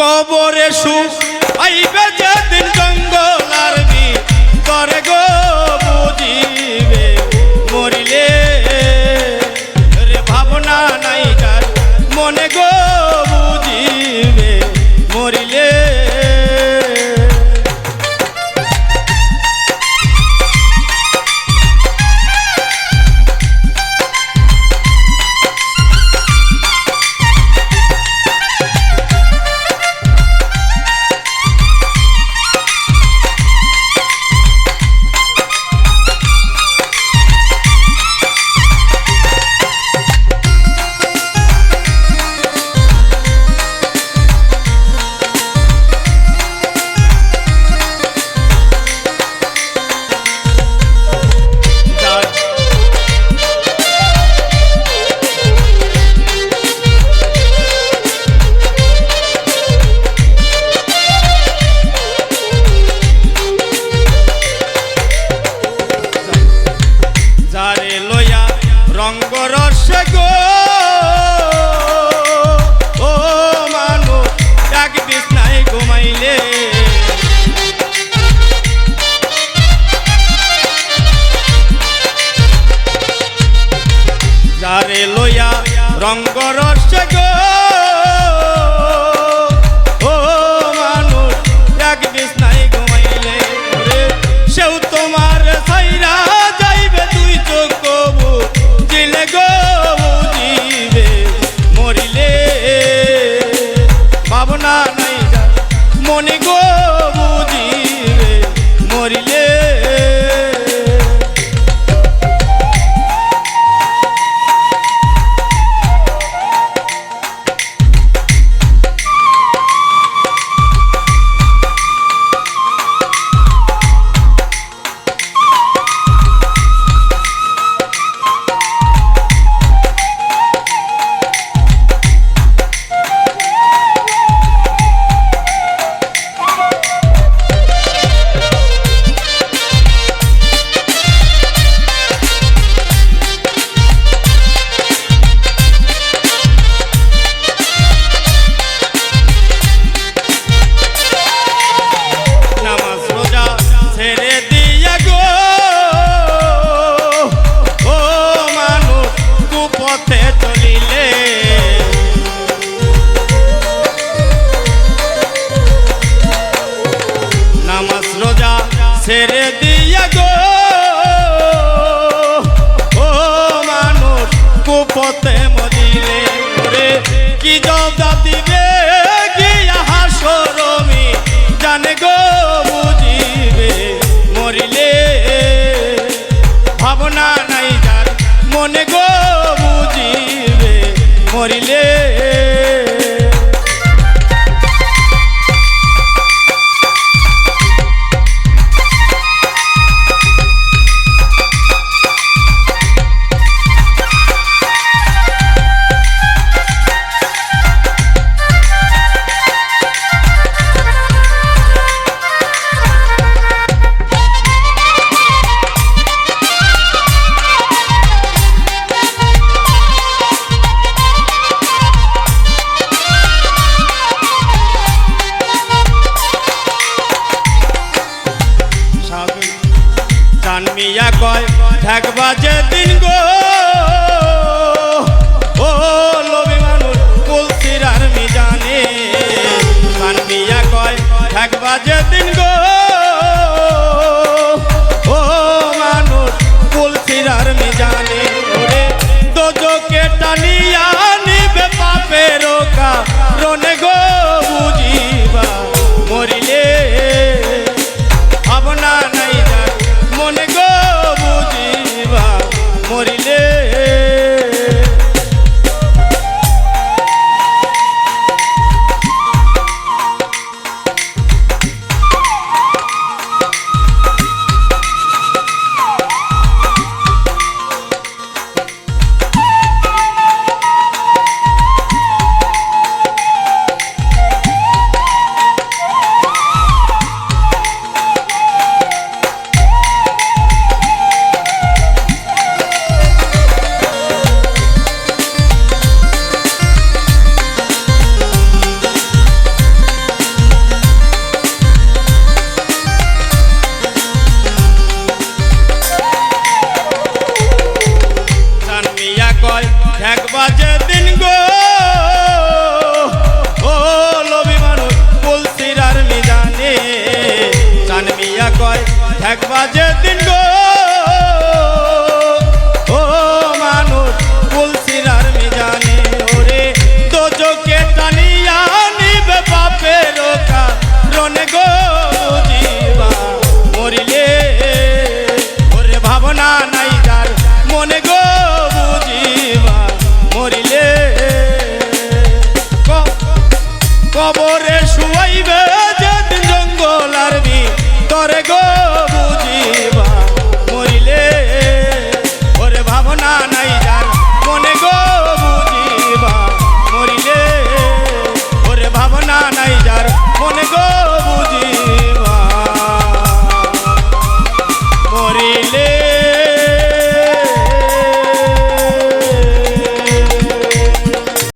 কবরে সুখ আইবে যেদিন জঙ্গল আরবি করে গো বুঝিবে মরিলে। রে ভাবনা নাই কার মনে গো রসে গো ও মানুষ এক বিছনায় ঘুমাইলে যারে লয়া রঙ্গ রসে গো ভাবনা নাই মনে গো কুপথে মরিলে রে কি জবাব দিবে গিয়া হাসরমি জানে গো বুঝিবে মরিলে। ভাবনা নাই যার, মনে গো